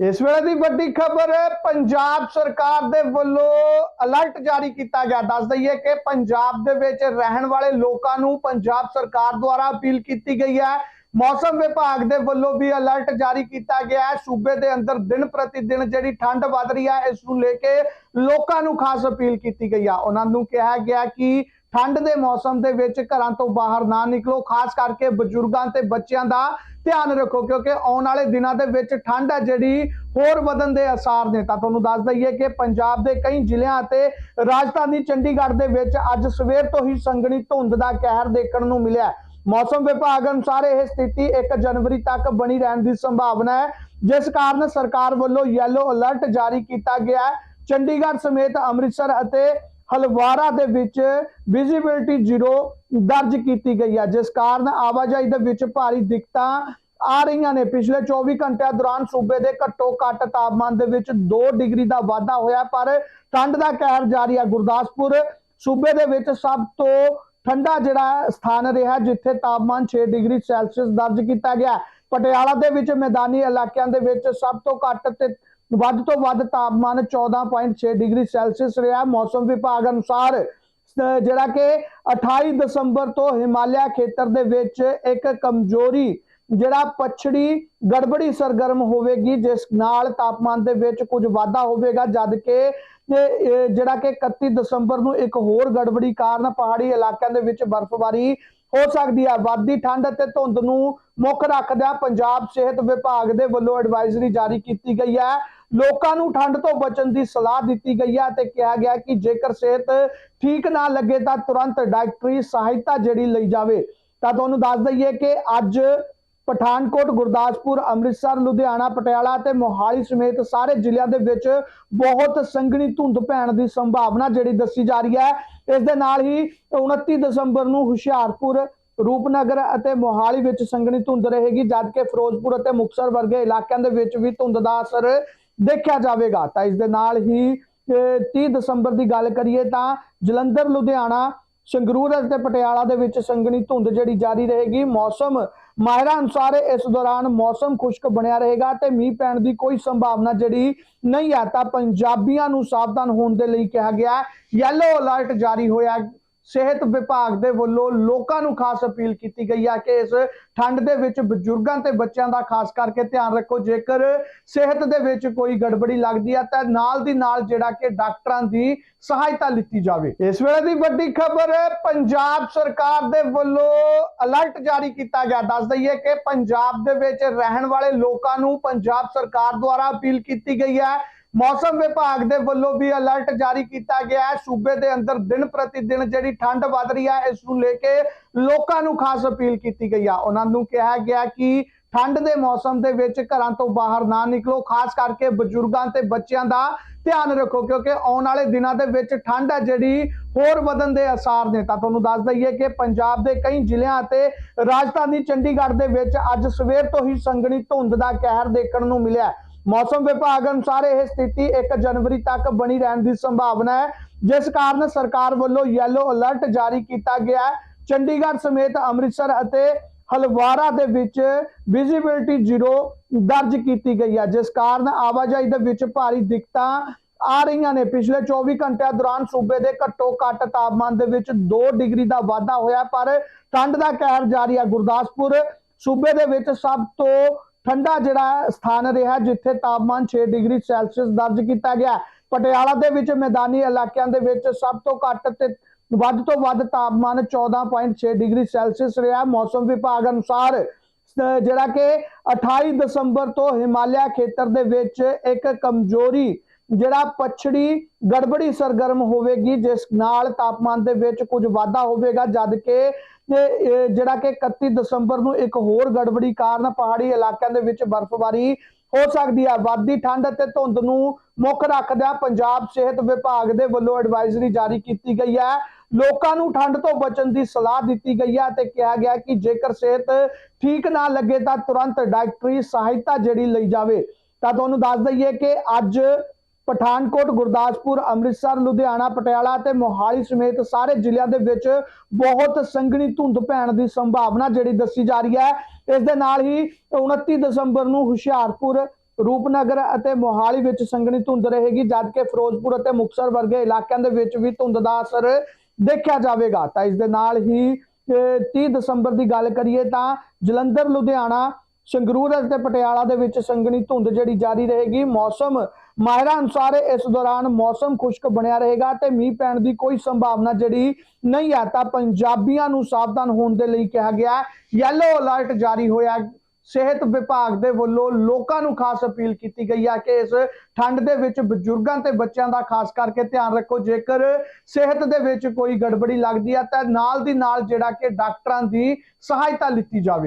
ਇਸ ਵੇਲੇ ਦੀ ਵੱਡੀ ਖਬਰ, ਪੰਜਾਬ ਸਰਕਾਰ ਦੇ ਵੱਲੋਂ ਅਲਰਟ ਜਾਰੀ ਕੀਤਾ ਗਿਆ। ਦੱਸ ਦਈਏ ਕਿ ਪੰਜਾਬ ਦੇ ਵਿੱਚ ਰਹਿਣ ਵਾਲੇ ਲੋਕਾਂ ਨੂੰ ਪੰਜਾਬ ਸਰਕਾਰ ਦੁਆਰਾ ਅਪੀਲ ਕੀਤੀ ਗਈ ਹੈ। ਮੌਸਮ ਵਿਭਾਗ ਦੇ ਵੱਲੋਂ ਵੀ ਅਲਰਟ ਜਾਰੀ ਕੀਤਾ ਗਿਆ ਹੈ। ਸੂਬੇ ਦੇ ਅੰਦਰ ਦਿਨ ਪ੍ਰਤੀ ਦਿਨ ਜਿਹੜੀ ਠੰਡ ਵੱਧ ਰਹੀ ਹੈ, ਇਸ ਨੂੰ ਲੈ ਕੇ ਲੋਕਾਂ ਨੂੰ ਖਾਸ ਅਪੀਲ ਕੀਤੀ ਗਈ ਆ। ਉਹਨਾਂ ਨੂੰ ਕਿਹਾ ਗਿਆ ਕਿ ਠੰਡ ਦੇ ਮੌਸਮ ਦੇ ਵਿੱਚ ਘਰਾਂ ਤੋਂ ਬਾਹਰ ਨਾ ਨਿਕਲੋ, ਖਾਸ ਕਰਕੇ ਬਜ਼ੁਰਗਾਂ ਤੇ ਬੱਚਿਆਂ ਦਾ ਧਿਆਨ ਰੱਖੋ ਕਿਉਂਕਿ ਆਉਣ ਵਾਲੇ ਦਿਨਾਂ ਦੇ ਵਿੱਚ ਠੰਡ ਹੈ ਜਿਹੜੀ, ਹੋਰ ਵਧਣ ਦੇ ਅਸਾਰ ਨੇ। ਤਾਂ ਤੁਹਾਨੂੰ ਦੱਸ ਦਈਏ ਕਿ ਪੰਜਾਬ ਦੇ ਕਈ ਜ਼ਿਲ੍ਹਿਆਂ ਅਤੇ ਰਾਜਧਾਨੀ ਚੰਡੀਗੜ੍ਹ ਦੇ ਵਿੱਚ ਅੱਜ ਸਵੇਰ ਤੋਂ ਹੀ ਸੰਘਣੀ ਧੁੰਦ ਦਾ ਕਹਿਰ ਦੇਖਣ ਨੂੰ ਮਿਲਿਆ। ਮੌਸਮ ਵਿਭਾਗ ਅਨੁਸਾਰ ਇਹ ਸਥਿਤੀ 1 ਜਨਵਰੀ ਤੱਕ ਬਣੀ ਰਹਿਣ ਦੀ ਸੰਭਾਵਨਾ ਹੈ, ਜਿਸ ਕਾਰਨ ਸਰਕਾਰ ਵੱਲੋਂ ਯੈਲੋ ਅਲਰਟ ਜਾਰੀ ਕੀਤਾ ਗਿਆ ਹੈ। ਚੰਡੀਗੜ੍ਹ ਸਮੇਤ ਅੰਮ੍ਰਿਤਸਰ ਅਤੇ ਹਲਵਾਰਾ ਦੇ ਵਿੱਚ ਵਿਜ਼ਿਬਿਲਟੀ ਜ਼ੀਰੋ ਦਰਜ ਕੀਤੀ ਗਈ ਹੈ। ਜਿਸ ਕਾਰਨ ਆਵਾਜਾਈ ਦੇ ਵਿੱਚ ਭਾਰੀ ਦਿੱਕਤਾਂ ਆ ਰਹੀਆਂ ਨੇ। ਪਿਛਲੇ 24 ਘੰਟਿਆਂ ਦੌਰਾਨ ਸੂਬੇ ਦੇ ਘੱਟੋ ਘੱਟ ਤਾਪਮਾਨ ਦੇ ਵਿੱਚ 2 ਡਿਗਰੀ ਦਾ ਵਾਧਾ ਹੋਇਆ, ਪਰ ਠੰਡ ਦਾ ਕਹਿਰ ਜਾਰੀ ਹੈ। ਗੁਰਦਾਸਪੁਰ ਸੂਬੇ ਦੇ ਵਿੱਚ ਸਭ ਤੋਂ ਠੰਡਾ ਜਿਹੜਾ ਸਥਾਨ ਰਿਹਾ, ਜਿੱਥੇ ਤਾਪਮਾਨ 6 ਡਿਗਰੀ ਸੈਲਸੀਅਸ ਦਰਜ ਕੀਤਾ ਗਿਆ। ਪਟਿਆਲਾ ਦੇ ਵਿੱਚ ਮੈਦਾਨੀ ਇਲਾਕਿਆਂ ਦੇ ਵਿੱਚ ਸਭ ਤੋਂ ਘੱਟ ਤੇ ਵੱਧ ਤੋਂ ਵੱਧ ਤਾਪਮਾਨ 14.6 ਡਿਗਰੀ ਸੈਲਸੀਅਸ ਰਿਹਾ। ਮੌਸਮ ਵਿਭਾਗ ਅਨੁਸਾਰ ਜਿਹੜਾ ਕਿ 28 ਦਸੰਬਰ ਤੋਂ ਹਿਮਾਲਿਆ ਖੇਤਰ ਦੇ ਵਿੱਚ ਇੱਕ ਕਮਜ਼ੋਰੀ, ਜਿਹੜਾ ਪਛੜੀ ਗੜਬੜੀ ਸਰਗਰਮ ਹੋਵੇਗੀ, ਜਿਸ ਨਾਲ ਤਾਪਮਾਨ ਦੇ ਵਿੱਚ ਕੁਝ ਵਾਧਾ ਹੋਵੇਗਾ, ਜਦ ਕਿ ਜਿਹੜਾ ਕਿ 31 ਦਸੰਬਰ ਨੂੰ ਇੱਕ ਹੋਰ ਗੜਬੜੀ ਕਾਰਨ ਪਹਾੜੀ ਇਲਾਕਿਆਂ ਦੇ ਵਿੱਚ ਬਰਫ਼ਬਾਰੀ ਹੋ ਸਕਦੀ ਹੈ ਵਾਦੀ ਠੰਡ ਅਤੇ ਧੁੰਦ ਨੂੰ ਮੁੱਖ ਰੱਖਦਿਆਂ ਪੰਜਾਬ ਸਿਹਤ ਵਿਭਾਗ ਦੇ ਵੱਲੋਂ ਐਡਵਾਈਜ਼ਰੀ ਜਾਰੀ ਕੀਤੀ ਗਈ ਹੈ। ਲੋਕਾਂ ਨੂੰ ਠੰਡ ਤੋਂ ਬਚਣ ਦੀ ਸਲਾਹ ਦਿੱਤੀ ਗਈ ਹੈ ਤੇ ਕਿਹਾ ਗਿਆ ਕਿ ਜੇਕਰ ਸਿਹਤ ਠੀਕ ਨਾ ਲੱਗੇ ਤਾਂ ਤੁਰੰਤ ਡਾਕਟਰੀ ਸਹਾਇਤਾ ਜਿਹੜੀ ਲਈ ਜਾਵੇ। ਤਾਂ ਤੁਹਾਨੂੰ ਦੱਸ ਦਈਏ ਕਿ ਅੱਜ ਪਠਾਨਕੋਟ, ਗੁਰਦਾਸਪੁਰ, ਅੰਮ੍ਰਿਤਸਰ, ਲੁਧਿਆਣਾ, ਪਟਿਆਲਾ ਤੇ ਮੋਹਾਲੀ ਸਮੇਤ ਸਾਰੇ ਜ਼ਿਲ੍ਹਿਆਂ ਦੇ ਵਿੱਚ ਬਹੁਤ ਸੰਘਣੀ ਧੁੰਦ ਪੈਣ ਦੀ ਸੰਭਾਵਨਾ ਜਿਹੜੀ ਦੱਸੀ ਜਾ ਰਹੀ ਹੈ। ਇਸ ਦੇ ਨਾਲ ਹੀ 29 ਦਸੰਬਰ ਨੂੰ ਹੁਸ਼ਿਆਰਪੁਰ ਰੂਪਨਗਰ ਅਤੇ ਮੋਹਾਲੀ ਵਿੱਚ ਸੰਘਣੀ ਧੁੰਦ ਰਹੇਗੀ ਜਦਕਿ ਫਿਰੋਜ਼ਪੁਰ ਅਤੇ ਮੁਕਤਸਰ ਵਰਗੇ ਇਲਾਕਿਆਂ ਦੇ ਵਿੱਚ ਵੀ ਧੁੰਦ ਦਾ ਅਸਰ ਦੇਖਿਆ ਜਾਵੇਗਾ। ਤਾਂ ਇਸ ਦੇ ਨਾਲ ਹੀ ਅਹ, 30 ਦਸੰਬਰ ਦੀ ਗੱਲ ਕਰੀਏ ਤਾਂ ਜਲੰਧਰ ਲੁਧਿਆਣਾ ਸੰਗਰੂਰ ਅਤੇ ਪਟਿਆਲਾ ਦੇ ਵਿੱਚ ਸੰਘਣੀ ਧੁੰਦ ਜਿਹੜੀ ਜਾਰੀ ਰਹੇਗੀ। ਮੌਸਮ ਮਾਹਿਰਾਂ ਅਨੁਸਾਰ ਇਸ ਦੌਰਾਨ ਮੌਸਮ ਖੁਸ਼ਕ ਬਣਿਆ ਰਹੇਗਾ ਤੇ ਮੀਂਹ ਪੈਣ ਦੀ ਕੋਈ ਸੰਭਾਵਨਾ ਜਿਹੜੀ ਨਹੀਂ ਹੈ, ਤਾਂ ਪੰਜਾਬੀਆਂ ਨੂੰ ਸਾਵਧਾਨ ਹੋਣ ਦੇ ਲਈ ਕਿਹਾ ਗਿਆ ਯੈਲੋ ਅਲਰਟ ਜਾਰੀ ਹੋਇਆ ਸਿਹਤ ਵਿਭਾਗ ਦੇ ਵੱਲੋਂ ਲੋਕਾਂ ਨੂੰ ਖਾਸ ਅਪੀਲ ਕੀਤੀ ਗਈ ਹੈ ਕਿ ਇਸ ਠੰਡ ਦੇ ਵਿੱਚ ਬਜ਼ੁਰਗਾਂ ਤੇ ਬੱਚਿਆਂ ਦਾ ਖਾਸ ਕਰਕੇ ਧਿਆਨ ਰੱਖੋ। ਜੇਕਰ ਸਿਹਤ ਦੇ ਵਿੱਚ ਕੋਈ ਗੜਬੜੀ ਲੱਗਦੀ ਹੈ ਤਾਂ ਨਾਲ ਦੀ ਨਾਲ ਜਿਹੜਾ ਕਿ ਡਾਕਟਰਾਂ ਦੀ ਸਹਾਇਤਾ ਲਿੱਤੀ ਜਾਵੇ। ਇਸ ਵੇਲੇ ਦੀ ਵੱਡੀ ਖਬਰ, ਪੰਜਾਬ ਸਰਕਾਰ ਦੇ ਵੱਲੋਂ ਅਲਰਟ ਜਾਰੀ ਕੀਤਾ ਗਿਆ। ਦੱਸ ਦਈਏ ਕਿ ਪੰਜਾਬ ਦੇ ਵਿੱਚ ਰਹਿਣ ਵਾਲੇ ਲੋਕਾਂ ਨੂੰ ਪੰਜਾਬ ਸਰਕਾਰ ਦੁਆਰਾ ਅਪੀਲ ਕੀਤੀ ਗਈ ਹੈ ਮੌਸਮ ਵਿਭਾਗ ਦੇ ਵੱਲੋਂ ਵੀ ਅਲਰਟ ਜਾਰੀ ਕੀਤਾ ਗਿਆ ਹੈ। ਸੂਬੇ ਦੇ ਅੰਦਰ ਦਿਨ ਪ੍ਰਤੀ ਦਿਨ ਜਿਹੜੀ ਠੰਡ ਵੱਧ ਰਹੀ ਹੈ, ਇਸ ਨੂੰ ਲੈ ਕੇ ਲੋਕਾਂ ਨੂੰ ਖਾਸ ਅਪੀਲ ਕੀਤੀ ਗਈ ਆ। ਉਹਨਾਂ ਨੂੰ ਕਿਹਾ ਗਿਆ ਕਿ ਠੰਡ ਦੇ ਮੌਸਮ ਦੇ ਵਿੱਚ ਘਰਾਂ ਤੋਂ ਬਾਹਰ ਨਾ ਨਿਕਲੋ। ਖਾਸ ਕਰਕੇ ਬਜ਼ੁਰਗਾਂ ਤੇ ਬੱਚਿਆਂ ਦਾ ਧਿਆਨ ਰੱਖੋ, ਕਿਉਂਕਿ ਆਉਣ ਵਾਲੇ ਦਿਨਾਂ ਦੇ ਵਿੱਚ ਠੰਡ ਹੈ ਜਿਹੜੀ ਹੋਰ ਵਧਣ ਦੇ ਅਸਾਰ ਨੇ। ਤਾਂ ਤੁਹਾਨੂੰ ਦੱਸ ਦਈਏ ਕਿ ਪੰਜਾਬ ਦੇ ਕਈ ਜ਼ਿਲ੍ਹਿਆਂ ਅਤੇ ਰਾਜਧਾਨੀ ਚੰਡੀਗੜ੍ਹ ਦੇ ਵਿੱਚ ਅੱਜ ਸਵੇਰ ਤੋਂ ਹੀ ਸੰਘਣੀ ਧੁੰਦ ਦਾ ਕਹਿਰ ਦੇਖਣ ਨੂੰ ਮਿਲਿਆ ਮੌਸਮ ਵਿਭਾਗ ਅਨੁਸਾਰ ਇਹ ਸਥਿਤੀ 1 ਜਨਵਰੀ ਤੱਕ ਬਣੀ ਰਹਿਣ ਦੀ ਸੰਭਾਵਨਾ ਹੈ, ਜਿਸ ਕਾਰਨ ਸਰਕਾਰ ਵੱਲੋਂ ਯੈਲੋ ਅਲਰਟ ਜਾਰੀ ਕੀਤਾ ਗਿਆ ਹੈ। ਚੰਡੀਗੜ੍ਹ ਸਮੇਤ ਅੰਮ੍ਰਿਤਸਰ ਅਤੇ ਹਲਵਾਰਾ ਦੇ ਵਿੱਚ ਵਿਜ਼ਿਬਿਲਟੀ ਜ਼ੀਰੋ ਦਰਜ ਕੀਤੀ ਗਈ ਹੈ, ਜਿਸ ਕਾਰਨ ਆਵਾਜਾਈ ਦੇ ਵਿੱਚ ਭਾਰੀ ਦਿੱਕਤਾਂ ਆ ਰਹੀਆਂ ਨੇ। ਪਿਛਲੇ 24 ਘੰਟਿਆਂ ਦੌਰਾਨ ਸੂਬੇ ਦੇ ਘੱਟੋ ਘੱਟ ਤਾਪਮਾਨ ਦੇ ਵਿੱਚ 2 ਡਿਗਰੀ ਦਾ ਵਾਧਾ ਹੋਇਆ, ਪਰ ਠੰਡ ਦਾ ਕਹਿਰ ਜਾਰੀ ਹੈ। ਗੁਰਦਾਸਪੁਰ ਸੂਬੇ ਦੇ ਵਿੱਚ ਸਭ ਤੋਂ ਠੰਡਾ ਜਿਹੜਾ ਸਥਾਨ ਰਿਹਾ ਜਿੱਥੇ ਤਾਪਮਾਨ 6 ਡਿਗਰੀ ਸੈਲਸੀਅਸ ਦਰਜ ਕੀਤਾ ਗਿਆ। ਪਟਿਆਲਾ ਦੇ ਵਿੱਚ ਮੈਦਾਨੀ ਇਲਾਕਿਆਂ ਦੇ ਵਿੱਚ ਸਭ ਤੋਂ ਘੱਟ ਤੇ ਵੱਧ ਤੋਂ ਵੱਧ ਤਾਪਮਾਨ 14.6 ਡਿਗਰੀ ਸੈਲਸੀਅਸ ਰਿਹਾ। ਮੌਸਮ ਵਿਭਾਗ ਅਨੁਸਾਰ ਜਿਹੜਾ ਕਿ 28 ਦਸੰਬਰ ਤੋਂ ਹਿਮਾਲਿਆ ਖੇਤਰ ਦੇ ਵਿੱਚ ਇੱਕ ਕਮਜ਼ੋਰੀ, ਜਿਹੜਾ ਪਛੜੀ ਗੜਬੜੀ ਸਰਗਰਮ ਹੋਵੇਗੀ, ਜਿਸ ਨਾਲ ਤਾਪਮਾਨ ਦੇ ਵਿੱਚ ਕੁਝ ਵਾਧਾ ਹੋਵੇਗਾ, ਜਦ ਕਿ ਇਹ, ਜਿਹੜਾ ਕਿ 31 ਦਸੰਬਰ ਨੂੰ ਇੱਕ ਹੋਰ ਗੜਬੜੀ ਕਾਰਨ ਪਹਾੜੀ ਇਲਾਕਿਆਂ ਦੇ ਵਿੱਚ ਬਰਫ਼ਬਾਰੀ ਹੋ ਸਕਦੀ ਹੈ ਵਾਦੀ ਠੰਡ ਅਤੇ ਧੁੰਦ ਨੂੰ ਮੁੱਖ ਰੱਖਦਿਆਂ ਪੰਜਾਬ ਸਿਹਤ ਵਿਭਾਗ ਦੇ ਵੱਲੋਂ ਐਡਵਾਈਜ਼ਰੀ ਜਾਰੀ ਕੀਤੀ ਗਈ ਹੈ। ਲੋਕਾਂ ਨੂੰ ਠੰਡ ਤੋਂ ਬਚਣ ਦੀ ਸਲਾਹ ਦਿੱਤੀ ਗਈ ਹੈ ਤੇ ਕਿਹਾ ਗਿਆ ਕਿ ਜੇਕਰ ਸਿਹਤ ਠੀਕ ਨਾ ਲੱਗੇ ਤਾਂ ਤੁਰੰਤ ਡਾਕਟਰੀ ਸਹਾਇਤਾ ਜਿਹੜੀ ਲਈ ਜਾਵੇ। ਤਾਂ ਤੁਹਾਨੂੰ ਦੱਸ ਦਈਏ ਕਿ ਅੱਜ ਪਠਾਨਕੋਟ, ਗੁਰਦਾਸਪੁਰ, ਅੰਮ੍ਰਿਤਸਰ, ਲੁਧਿਆਣਾ, ਪਟਿਆਲਾ ਤੇ ਮੋਹਾਲੀ ਸਮੇਤ ਸਾਰੇ ਜ਼ਿਲ੍ਹਿਆਂ ਦੇ ਵਿੱਚ ਬਹੁਤ ਸੰਘਣੀ ਧੁੰਦ ਪੈਣ ਦੀ ਸੰਭਾਵਨਾ ਜਿਹੜੀ ਦੱਸੀ ਜਾ ਰਹੀ ਹੈ। ਇਸ ਦੇ ਨਾਲ ਹੀ 29 ਦਸੰਬਰ ਨੂੰ ਹੁਸ਼ਿਆਰਪੁਰ, ਰੂਪਨਗਰ ਅਤੇ ਮੋਹਾਲੀ ਵਿੱਚ ਸੰਘਣੀ ਧੁੰਦ ਰਹੇਗੀ ਜਦਕਿ ਫਿਰੋਜ਼ਪੁਰ ਅਤੇ ਮੁਕਤਸਰ ਵਰਗੇ ਇਲਾਕਿਆਂ ਦੇ ਵਿੱਚ ਵੀ ਧੁੰਦ ਦਾ ਅਸਰ ਦੇਖਿਆ ਜਾਵੇਗਾ। ਤਾਂ ਇਸ ਦੇ ਨਾਲ ਹੀ, ਅਹ 30 ਦਸੰਬਰ ਦੀ ਗੱਲ ਕਰੀਏ ਤਾਂ ਜਲੰਧਰ, ਲੁਧਿਆਣਾ, ਸੰਗਰੂਰ ਅਤੇ ਪਟਿਆਲਾ ਦੇ ਵਿੱਚ ਸੰਘਣੀ ਧੁੰਦ ਜਿਹੜੀ ਜਾਰੀ ਰਹੇਗੀ। ਮੌਸਮ ਮਾਹਿਰਾਂ ਅਨੁਸਾਰ ਇਸ ਦੌਰਾਨ ਮੌਸਮ ਖੁਸ਼ਕ ਬਣਿਆ ਰਹੇਗਾ ਤੇ ਮੀਂਹ ਪੈਣ ਦੀ ਕੋਈ ਸੰਭਾਵਨਾ ਜਿਹੜੀ ਨਹੀਂ ਹੈ, ਤਾਂ ਪੰਜਾਬੀਆਂ ਨੂੰ ਸਾਵਧਾਨ ਹੋਣ ਦੇ ਲਈ ਕਿਹਾ ਗਿਆ ਯੈਲੋ ਅਲਰਟ ਜਾਰੀ ਹੋਇਆ। ਸਿਹਤ ਵਿਭਾਗ ਦੇ ਵੱਲੋਂ ਲੋਕਾਂ ਨੂੰ ਖਾਸ ਅਪੀਲ ਕੀਤੀ ਗਈ ਹੈ ਕਿ ਇਸ ਠੰਡ ਦੇ ਵਿੱਚ ਬਜ਼ੁਰਗਾਂ ਤੇ ਬੱਚਿਆਂ ਦਾ ਖਾਸ ਕਰਕੇ ਧਿਆਨ ਰੱਖੋ। ਜੇਕਰ ਸਿਹਤ ਦੇ ਵਿੱਚ ਕੋਈ ਗੜਬੜੀ ਲੱਗਦੀ ਹੈ, ਤਾਂ ਨਾਲ ਦੀ ਨਾਲ ਜਿਹੜਾ ਕਿ ਡਾਕਟਰਾਂ ਦੀ ਸਹਾਇਤਾ ਲਿੱਤੀ ਜਾਵੇ।